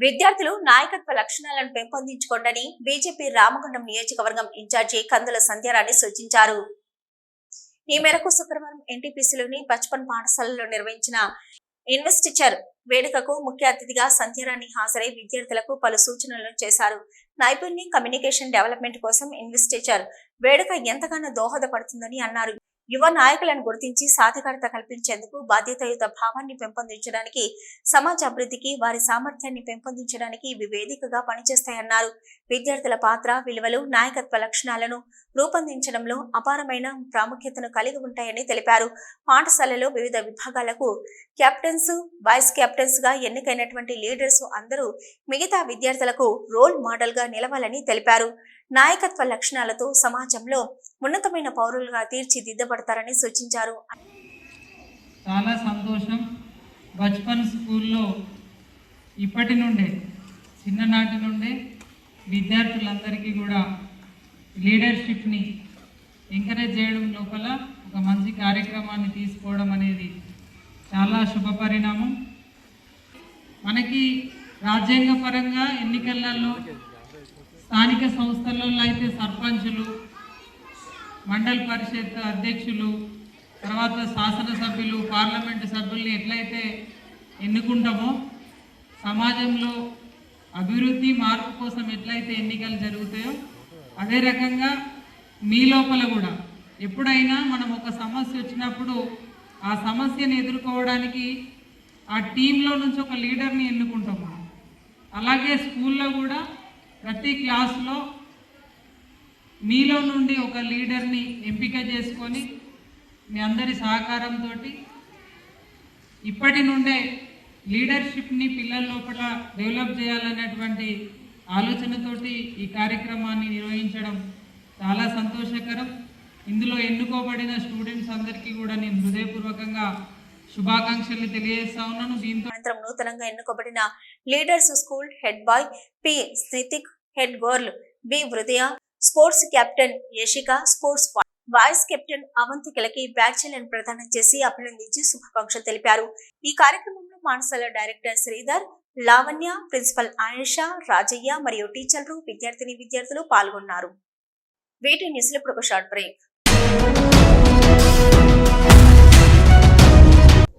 విద్యార్థులు నాయకత్వ లక్షణాలను పెంపొందించుకోండని బీజేపీ రామగుండం నియోజకవర్గం ఇన్ఛార్జి కందుల సంధ్యారాణి సూచించారు. ఈ మేరకు శుక్రవారం ఎన్టీపీసీలోని బచ్పన్ పాఠశాలలో నిర్వహించిన ఇన్వెస్టిచర్ వేడుకకు ముఖ్య అతిథిగా సంధ్యారాణి హాజరై విద్యార్థులకు పలు సూచనలు చేశారు. నైపుణ్యం కమ్యూనికేషన్ డెవలప్మెంట్ కోసం ఇన్వెస్టిచర్ వేడుక ఎంతగానో దోహదపడుతుందని అన్నారు. యువ నాయకులను గుర్తించి సాధికారత కల్పించేందుకు బాధ్యతయుత భావాన్ని పెంపొందించడానికి సమాజ అభివృద్ధికి వారి సామర్థ్యాన్ని పెంపొందించడానికి ఇవి వేదికగా పనిచేస్తాయన్నారు. విద్యార్థుల పాత్ర విలువలు నాయకత్వ లక్షణాలను రూపొందించడంలో అపారమైన ప్రాముఖ్యతను కలిగి ఉంటాయని తెలిపారు. పాఠశాలలో వివిధ విభాగాలకు కెప్టెన్స్ వైస్ కెప్టెన్స్గా ఎన్నికైనటువంటి లీడర్స్ అందరూ మిగతా విద్యార్థులకు రోల్ మోడల్గా నిలవాలని తెలిపారు. నాయకత్వ లక్షణాలతో సమాజంలో ఉన్నతమైన పౌరులుగా తీర్చిదిద్దబడతారని సూచించారు. చాలా సంతోషం. బచ్పన్ స్కూల్లో ఇప్పటి నుండే చిన్ననాటి నుండే విద్యార్థులందరికీ కూడా లీడర్షిప్ని ఎంకరేజ్ చేయడం లోపల ఒక మంచి కార్యక్రమాన్ని తీసుకోవడం అనేది చాలా శుభ పరిణామం. మనకి రాజ్యాంగపరంగా ఎన్నికలలో స్థానిక సంస్థలలో అయితే సర్పంచులు మండల పరిషత్ అధ్యక్షులు తర్వాత శాసనసభ్యులు పార్లమెంటు సభ్యుల్ని ఎట్లయితే ఎన్నుకుంటామో సమాజంలో అభివృద్ధి మార్పు కోసం ఎట్లయితే ఎన్నికలు జరుగుతాయో అదే రకంగా మీ లోపల కూడా. ఎప్పుడైనా మనం ఒక సమస్య వచ్చినప్పుడు ఆ సమస్యను ఎదుర్కోవడానికి ఆ టీంలో నుంచి ఒక లీడర్ని ఎన్నుకుంటాం మనం. అలాగే స్కూల్లో కూడా ప్రతి క్లాస్లో మీలో నుండి ఒక లీడర్ని ఎంపిక చేసుకొని మీ అందరి సహకారంతో ఇప్పటి నుండే లీడర్షిప్ని పిల్లల లోపల డెవలప్ చేయాలనేటువంటి ఆలోచనతోటి ఈ కార్యక్రమాన్ని నిర్వహించడం చాలా సంతోషకరం. ఇందులో ఎన్నుకోబడిన స్టూడెంట్స్ అందరికీ కూడా నేను హృదయపూర్వకంగా శుభాకాంక్షలు తెలియజేస్తా ఉన్నాను. దీంతో అనంతరం నూతనంగా ఎన్నుకోబడిన leaders school head boy P. Snithik head girl B Hridaya sports captain Yashika sports vice captain అవంతికలకి బ్యాడ్జీలను ప్రదానం చేసి అభినందించి శుభాకాంక్షలు తెలిపారు. ఈ కార్యక్రమంలో మానసాల డైరెక్టర్ శ్రీధర్ లావణ్య ప్రిన్సిపల్ ఆయేషా రాజయ్య మరియు టీచర్లు విద్యార్థిని విద్యార్థులు పాల్గొన్నారు. వీటి న్యూస్లో ఇప్పుడు ఒక షార్ట్ బ్రేక్.